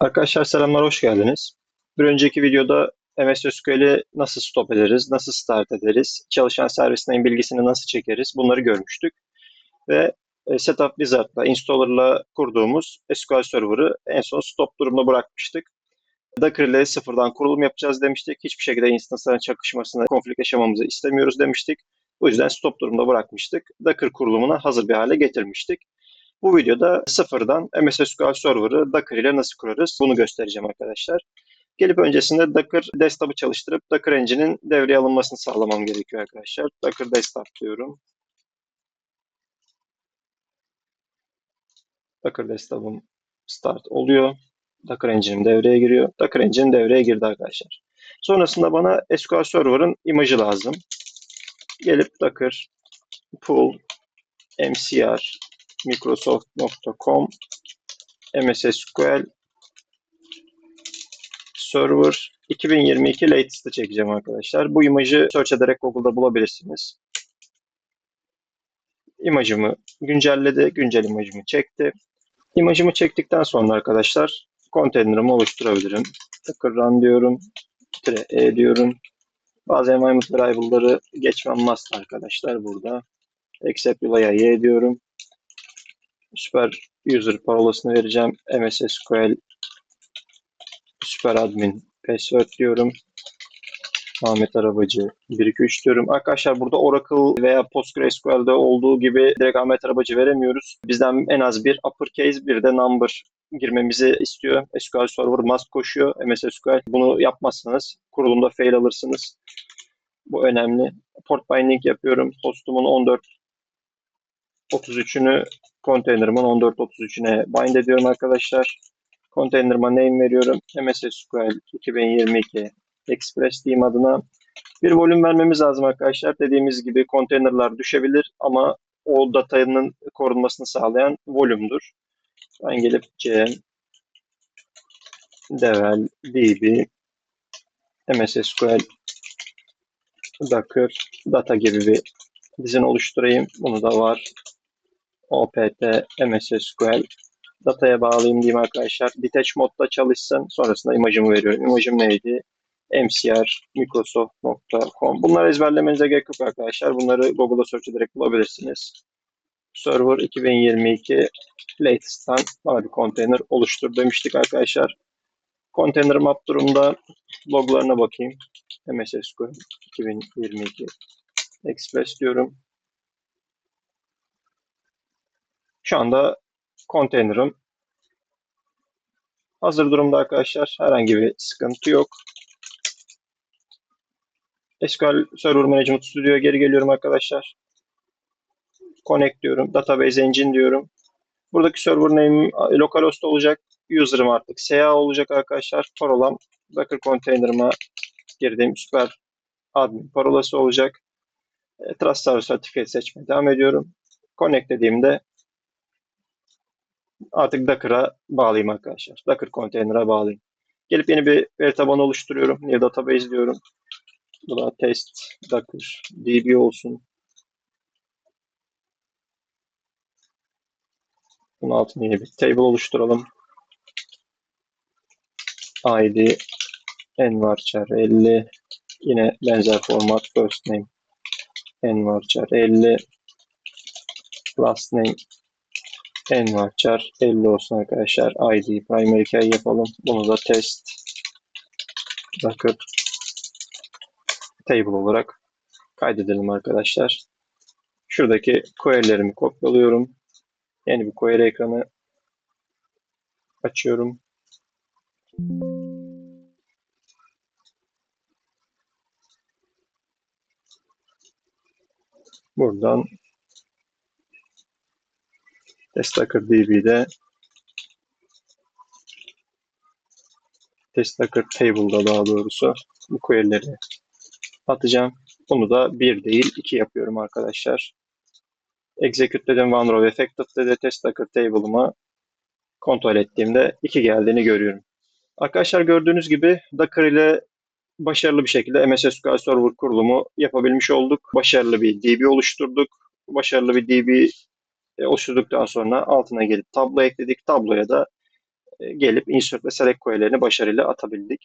Arkadaşlar selamlar, hoş geldiniz. Bir önceki videoda MS SQL'i nasıl stop ederiz, nasıl start ederiz, çalışan servisinden bilgisini nasıl çekeriz bunları görmüştük. Ve e, Setup Wizard'la, Installer'la kurduğumuz SQL Server'ı en son stop durumda bırakmıştık. Docker ile sıfırdan kurulum yapacağız demiştik. Hiçbir şekilde instance'ların çakışmasına, konflik yaşamamızı istemiyoruz demiştik. Bu yüzden stop durumda bırakmıştık. Docker kurulumuna hazır bir hale getirmiştik. Bu videoda sıfırdan MS SQL Server'ı Docker ile nasıl kurarız bunu göstereceğim arkadaşlar. Gelip öncesinde Docker Desktop'ı çalıştırıp Docker Engine'in devreye alınmasını sağlamam gerekiyor arkadaşlar. Docker Desktop diyorum. Docker Desktop'ım start oluyor. Docker Engine'im devreye giriyor. Docker Engine devreye girdi arkadaşlar. Sonrasında bana SQL Server'ın imajı lazım. Gelip Docker pull mcr microsoft.com MS SQL Server 2022 latest'ı çekeceğim arkadaşlar. Bu imajı search ederek Google'da bulabilirsiniz. İmajımı güncelledi. Güncel imajımı çekti. İmajımı çektikten sonra arkadaşlar konteynerımı oluşturabilirim. Docker run diyorum. E diyorum. Bazı environment variable'ları geçmem must arkadaşlar burada. Except yula'ya y diyorum. Süper user parolasını vereceğim. MS SQL süper admin password diyorum. Ahmet Arabacı 123 diyorum. Arkadaşlar burada Oracle veya PostgreSQL'de olduğu gibi direkt Ahmet Arabacı veremiyoruz. Bizden en az bir uppercase bir de number girmemizi istiyor. SQL Server must koşuyor. MS SQL bunu yapmazsanız kurulumda fail alırsınız. Bu önemli. Port binding yapıyorum. Postumun 14 33'ünü konteynerımın 14.33'üne bind ediyorum arkadaşlar. Konteynerıma name veriyorum. MS SQL 2022 Express diyeyim adına. Bir volüm vermemiz lazım arkadaşlar. Dediğimiz gibi konteynerlar düşebilir ama o datanın korunmasını sağlayan volümdür. Ben gelip c devel db MS SQL docker data gibi bir dizin oluşturayım. Bunu da var. Opt MS SQL dataya bağlayayım diyeyim arkadaşlar. Detach modda çalışsın. Sonrasında imajımı veriyorum. İmajım neydi? mcr microsoft.com Bunları ezberlemenize gerek yok arkadaşlar. Bunları Google'da search ederek bulabilirsiniz. Server 2022 latest'tan bana bir konteyner oluştur demiştik arkadaşlar. Container map durumda loglarına bakayım. MS SQL 2022 Express diyorum. Şu anda konteynerim hazır durumda arkadaşlar. Herhangi bir sıkıntı yok. SQL Server Management Studio'ya geri geliyorum arkadaşlar. Connect diyorum. Database Engine diyorum. Buradaki server name'im localhost olacak. User'ım artık SEA olacak arkadaşlar. Parolam Docker container'ıma girdiğim süper admin parolası olacak. E, Trust Server Certificate seçmeye devam ediyorum. Connect dediğimde artık Docker'a bağlayayım arkadaşlar. Docker container'a bağlayayım. Gelip yeni bir veri tabanı oluşturuyorum. New database diyorum. Bu da test Docker DB olsun. Bunun altına yeni bir table oluşturalım. ID envarchar 50 yine benzer format first name envarchar 50 last name envarchar 50 olsun arkadaşlar. ID primary key yapalım. Bunu da test docker table olarak kaydedelim arkadaşlar. Şuradaki query'lerimi kopyalıyorum. Yeni bir query ekranı açıyorum. Buradan Testacker DB'de Testacker Table'da daha doğrusu bu query'leri atacağım. Bunu da bir değil iki yapıyorum arkadaşlar. Execute dedim one row affected dedi Testacker Table'ıma kontrol ettiğimde iki geldiğini görüyorum. Arkadaşlar gördüğünüz gibi Docker ile başarılı bir şekilde MS SQL Server kurulumu yapabilmiş olduk. Başarılı bir DB oluşturduk. Başarılı bir DB e, oluşturduktan sonra altına gelip tablo ekledik. Tabloya da e, gelip insert ve select query'lerini başarıyla atabildik.